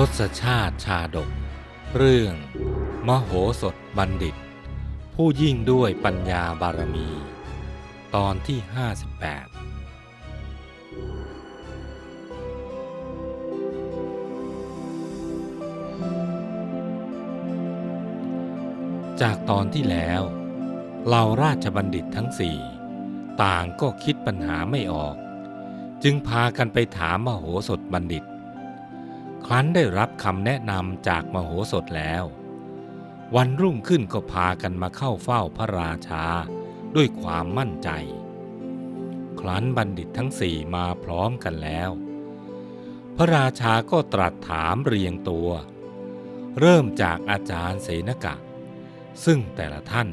ทศชาติชาดก เรื่อง มโหสถบัณฑิต ผู้ยิ่งด้วยปัญญาบารมี ตอนที่ 58 จากตอนที่แล้วเราราชบัณฑิตทั้งสี่ต่างก็คิดปัญหาไม่ออก จึงพากันไปถามมโหสถบัณฑิต ครั้นได้รับคำแนะนำจากมโหสถแล้ว วันรุ่งขึ้นก็พากันมาเข้าเฝ้าพระราชาด้วยความมั่นใจ ครั้นบัณฑิตทั้งสี่มาพร้อมกันแล้ว พระราชาก็ตรัสถามเรียงตัว เริ่มจากอาจารย์เสนกะ ซึ่งแต่ละท่าน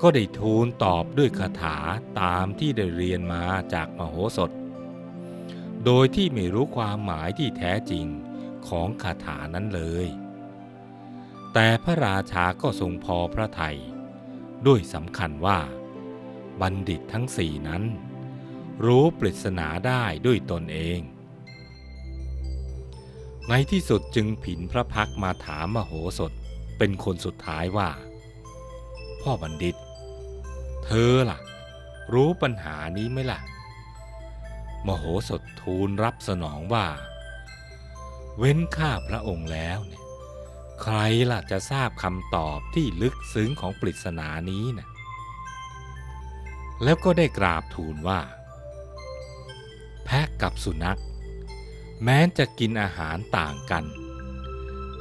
ก็ได้ทูลตอบด้วยคาถาตามที่ได้เรียนมาจากมโหสถ โดยที่ไม่รู้ความหมายที่แท้จริง ของคาถานั้นเลย แต่พระราชาก็ทรงพอพระทัยด้วยสำคัญว่า บัณฑิตทั้งสี่นั้น รู้ปริศนาได้ด้วยตนเอง ในที่สุดจึงผินพระพักมาถามมโหสถเป็นคนสุดท้ายว่า พ่อบัณฑิต เธอล่ะ รู้ปัญหานี้ไหมล่ะ มโหสถทูลรับสนองว่า เว้นข้าพระองค์แล้วเนี่ยใครล่ะจะทราบคำตอบที่ลึกซึ้งของปริศนานี้นะแล้วก็ได้กราบทูลว่า แพะกับสุนัข แม้จะกินอาหารต่างกัน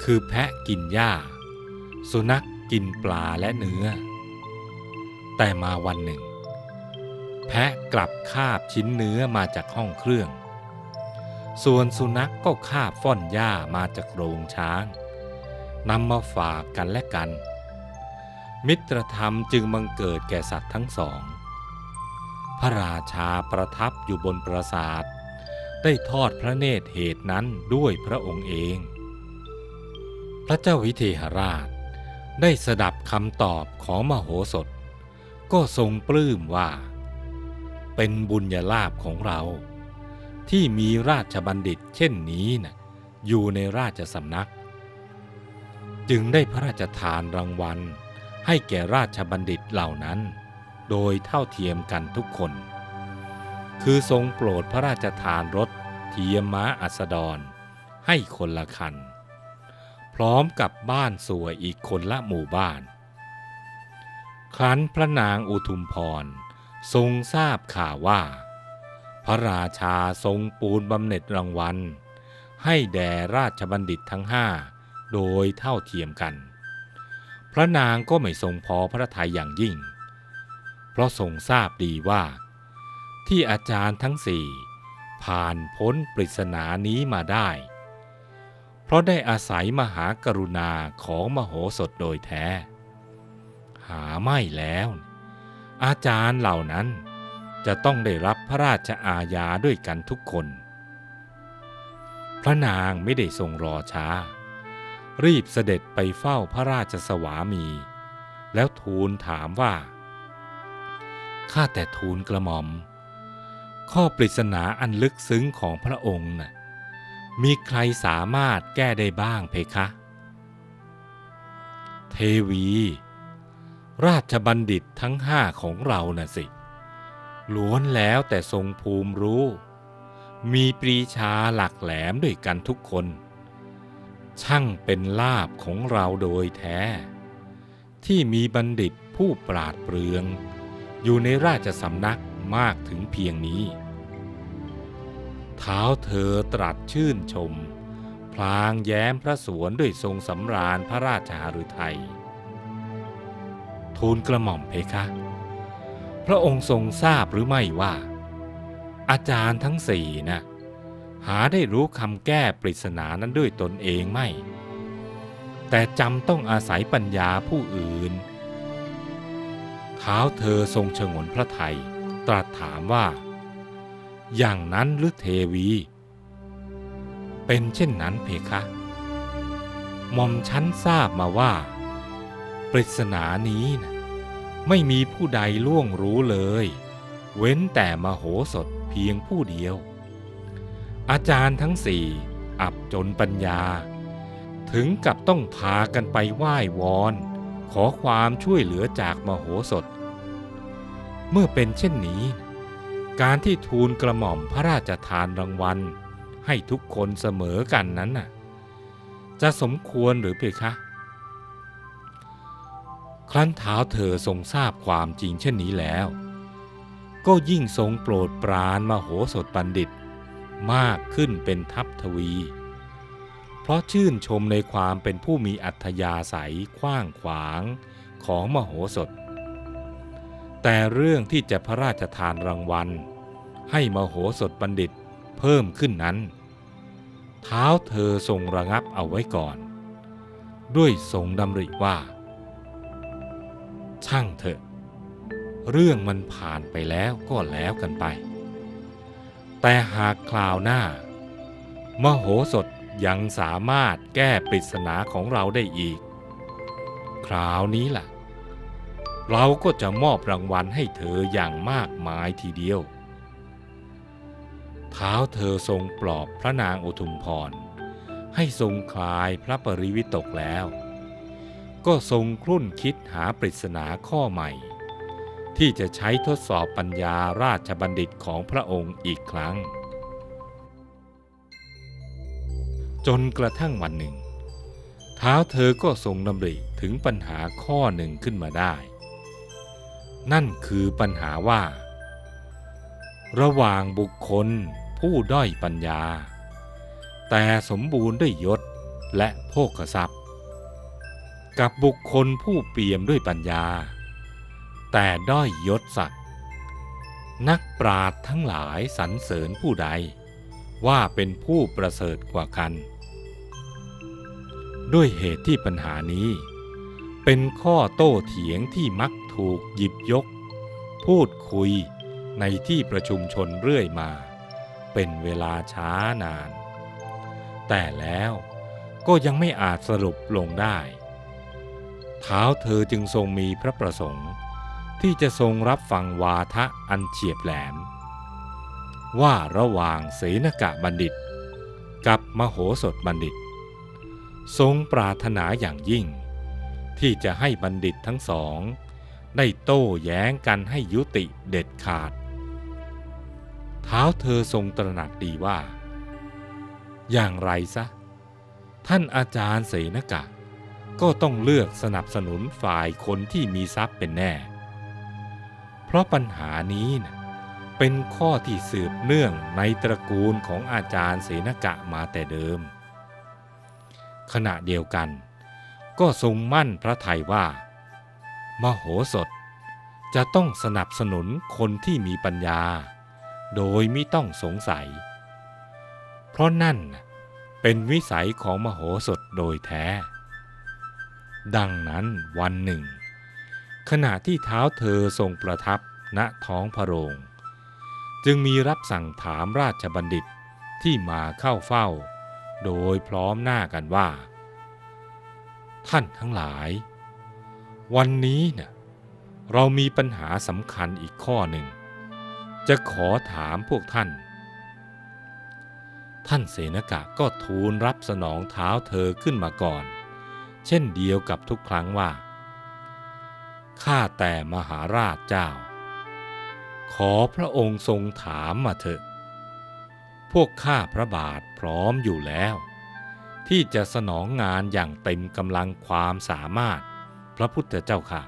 คือแพะกินหญ้า สุนัขกินปลาและเนื้อ แต่มาวันหนึ่ง แพะกลับคาบชิ้นเนื้อมาจากห้องเครื่อง ส่วนสุนัขกก็คาบฟ่อนหญ้ามาจากโรงช้างนำมาฝากกันและกัน มิตรธรรมจึงบังเกิดแก่สัตว์ทั้งสอง พระราชาประทับอยู่บนปราสาท ได้ทอดพระเนตรเหตุนั้นด้วยพระองค์เอง พระเจ้าวิเทหราชได้สดับคำตอบของมโหสถ ก็ทรงปลื้มว่า เป็นบุญญาลาภของเรา ที่มีราชบัณฑิตเช่นนี้นะอยู่ในราชสำนัก จึงได้พระราชทานรางวัล ให้แก่ราชบัณฑิตเหล่านั้น โดยเท่าเทียมกันทุกคน คือทรงโปรดพระราชทานรถเทียมม้าอัสดร ให้คนละคัน พร้อมกับบ้านสวยอีกคนละหมู่บ้าน ครั้นพระนางอุทุมพรทรงทราบข่าวว่า พระราชาทรงปูนบำเหน็จรางวัล ให้แด่ราชบัณฑิตทั้งห้าโดยเท่าเทียมกัน พระนางก็ไม่ทรงพอพระทัยอย่างยิ่ง เพราะทรงทราบดีว่า ที่อาจารย์ทั้งสี่ผ่านพ้นปริศนานี้มาได้ เพราะได้อาศัยมหากรุณาของมโหสถโดยแท้ หาไม่แล้ว อาจารย์เหล่านั้น จะต้องได้รับพระราชอาญาด้วยกันทุกคน พระนางไม่ได้ทรงรอช้า รีบเสด็จไปเฝ้าพระราชสวามี แล้วทูลถามว่า ข้าแต่ทูลกระหม่อม ข้อปริศนาอันลึกซึ้งของพระองค์น่ะมีใครสามารถแก้ได้บ้างเพคะ เทวี ราชบัณฑิตทั้งห้าของเราน่ะสิ ล้วนแล้วแต่ทรงภูมิรู้ มีปรีชาหลักแหลมด้วยกันทุกคน ช่างเป็นลาบของเราโดยแท้ ที่มีบัณฑิตผู้ปราดเปรือง อยู่ในราชสำนักมากถึงเพียงนี้ เท้าเธอตรัสชื่นชม พลางแย้มพระสวนด้วยทรงสำราญพระราชาฤทัยทูลกระหม่อมเพคะ พระองค์ทรงทราบหรือไม่ว่า อาจารย์ทั้งสี่นะหาได้รู้คำแก้ปริศนานั้นด้วยตนเองไม่ แต่จำต้องอาศัยปัญญาผู้อื่น เท้าเธอทรงฉงนพระไทย ตรัสถามว่า อย่างนั้นหรือเทวี เป็นเช่นนั้นเพคะหม่อมชั้นทราบมาว่า ปริศนานี้นะ ไม่มีผู้ใดล่วงรู้เลย เว้นแต่มโหสถเพียงผู้เดียว อาจารย์ทั้งสี่อับจนปัญญา ถึงกับต้องพากันไปไหว้วอน ขอความช่วยเหลือจากมโหสถ เมื่อเป็นเช่นนี้ การที่ทูลกระหม่อมพระราชทานรางวัล ให้ทุกคนเสมอกันนั้นน่ะ จะสมควรหรือเพคะ ครั้นเท้าเธอทรงทราบความจริงเช่นนี้แล้ว ก็ยิ่งทรงโปรดปรานมโหสถบัณฑิต มากขึ้นเป็นทัพทวี เพราะชื่นชมในความเป็นผู้มีอัธยาศัยกว้างขวางของมโหสถ แต่เรื่องที่จะพระราชทานรางวัล ให้มโหสถบัณฑิตเพิ่มขึ้นนั้น เท้าเธอทรงระงับเอาไว้ก่อน ด้วยทรงดำริว่า ช่างเถอะ เรื่องมันผ่านไปแล้วก็แล้วกันไป แต่หากคราวหน้า มโหสถยังสามารถแก้ปริศนาของเราได้อีก คราวนี้ล่ะ เราก็จะมอบรางวัลให้เธออย่างมากมายทีเดียวเท้าเธอทรงปลอบพระนางอุทุมพรให้ทรงคลายพระปริวิตกแล้ว ก็ทรงครุ่นคิดหาปริศนาข้อใหม่ ที่จะใช้ทดสอบปัญญาราชบัณฑิตของพระองค์อีกครั้ง จนกระทั่งวันหนึ่ง เท้าเธอก็ทรงดำริถึงปัญหาข้อหนึ่งขึ้นมาได้ นั่นคือปัญหาว่า ระหว่างบุคคลผู้ด้อยปัญญา แต่สมบูรณ์ด้วยยศและโภคทรัพย์ กับบุคคลผู้เปี่ยมด้วยปัญญา แต่ด้อยยศศักดิ์นักปราดทั้งหลายสรรเสริญผู้ใด ว่าเป็นผู้ประเสริฐกว่ากัน ด้วยเหตุที่ปัญหานี้ เป็นข้อโต้เถียงที่มักถูกหยิบยก พูดคุยในที่ประชุมชนเรื่อยมา เป็นเวลาช้านาน แต่แล้วก็ยังไม่อาจสรุปลงได้ เท้าเธอจึงทรงมีพระประสงค์ ที่จะทรงรับฟังวาทะอันเฉียบแหลม ว่าระหว่างเสนกะบัณฑิต กับมโหสถบัณฑิต ทรงปรารถนาอย่างยิ่ง ที่จะให้บัณฑิตทั้งสอง ได้โต้แย้งกันให้ยุติเด็ดขาด เท้าเธอทรงตระหนักดีว่า อย่างไรซะ ท่านอาจารย์เสนกะ ก็ต้องเลือกสนับสนุนฝ่ายคนที่มีทรัพย์เป็นแน่ เพราะปัญหานี้นะเป็นข้อที่สืบเนื่องในตระกูลของอาจารย์เสนกะมาแต่เดิม ขณะเดียวกัน ก็ทรงมั่นพระทัยว่า มโหสถจะต้องสนับสนุนคนที่มีปัญญา โดยไม่ต้องสงสัย เพราะนั่นเป็นวิสัยของมโหสถโดยแท้ ดังนั้นวันหนึ่ง ขณะที่เท้าเธอทรงประทับณท้องพระโรง จึงมีรับสั่งถามราชบัณฑิตที่มาเข้าเฝ้า โดยพร้อมหน้ากันว่า ท่านทั้งหลาย วันนี้เนะ่ะเรามีปัญหาสำคัญอีกข้อหนึ่ง จะขอถามพวกท่าน ท่านเสนกะก็ทูลรับสนองเท้าเธอขึ้นมาก่อน เช่นเดียวกับทุกครั้งว่า ข้าแต่มหาราชเจ้า ขอพระองค์ทรงถามมาเถอะ พวกข้าพระบาทพร้อมอยู่แล้ว ที่จะสนองงานอย่างเต็มกำลังความสามารถพระพุทธเจ้าค่ะ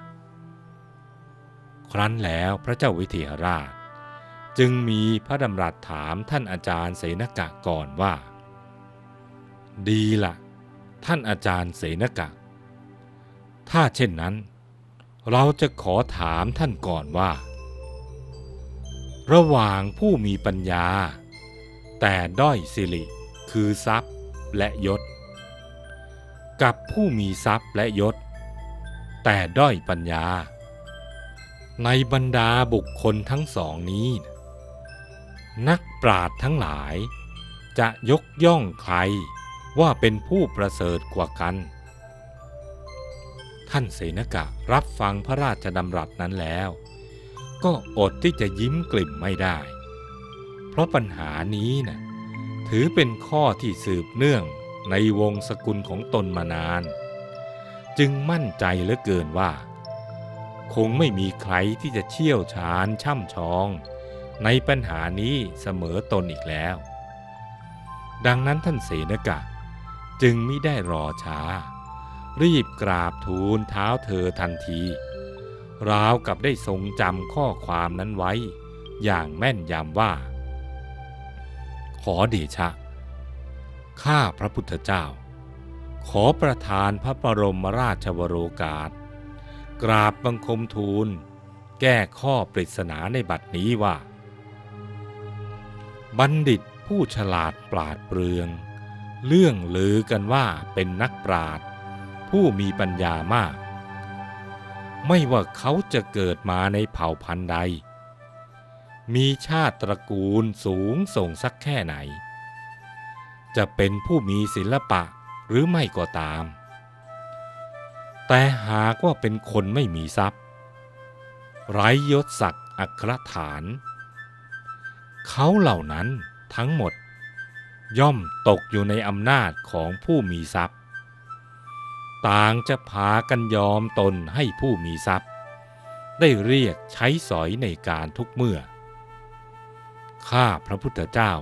ครั้นแล้วพระเจ้าวิเทหราช จึงมีพระดำรัสถามท่านอาจารย์เสนกะก่อนว่า ดีละ่ะ ท่านอาจารย์เสนกะ ถ้าเช่นนั้น เราจะขอถามท่านก่อนว่า ระหว่างผู้มีปัญญา แต่ด้อยสิริคือทรัพย์และยศ กับผู้มีทรัพย์และยศ แต่ด้อยปัญญา ในบรรดาบุคคลทั้งสองนี้ นักปราดทั้งหลายจะยกย่องใคร ว่าเป็นผู้ประเสริฐกว่ากัน ท่านเสนกะรับฟังพระราชดำรัสนั้นแล้ว ก็อดที่จะยิ้มกลิ่มไม่ได้ เพราะปัญหานี้นะถือเป็นข้อที่สืบเนื่องในวงสกุลของตนมานาน จึงมั่นใจเหลือเกินว่า คงไม่มีใครที่จะเชี่ยวชาญช่ำชอง ในปัญหานี้เสมอตนอีกแล้ว ดังนั้นท่านเสนกะ จึงไม่ได้รอช้า รีบกราบทูลเท้าเธอทันที ราวกับได้ทรงจำข้อความนั้นไว้ อย่างแม่นยำว่า ขอเดชะ ข้าพระพุทธเจ้า ขอประทานพระบรมราชวโรกาส กราบบังคมทูล แก้ข้อปริศนาในบัดนี้ว่า บัณฑิตผู้ฉลาดปราดเปรือง เรื่องลือกันว่าเป็นนักปราดผู้มีปัญญามาก ไม่ว่าเขาจะเกิดมาในเผ่าพันธุ์ใด มีชาติตระกูลสูงส่งสักแค่ไหน จะเป็นผู้มีศิลปะหรือไม่ก็ตาม แต่หากว่าเป็นคนไม่มีทรัพย์ ไร้ยศศักดิ์อัครฐาน เขาเหล่านั้นทั้งหมด ย่อมตกอยู่ในอำนาจของผู้มีทรัพย์ ต่างจะพากันยอมตนให้ผู้มีทรัพย์ ได้เรียกใช้สอยในการทุกเมื่อ ข้าพระพุทธเจ้า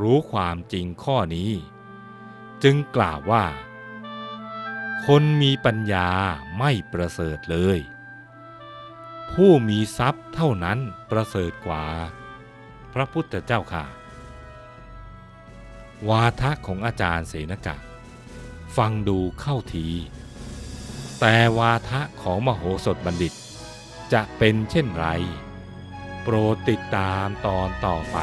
รู้ความจริงข้อนี้ จึงกล่าวว่า คนมีปัญญาไม่ประเสริฐเลย ผู้มีทรัพย์เท่านั้นประเสริฐกว่า พระพุทธเจ้าค่ะ วาทะของอาจารย์เสนกะ ฟังดูเข้าที แต่วาทะของมโหสถบัณฑิต จะเป็นเช่นไร โปรดติดตามตอนต่อไป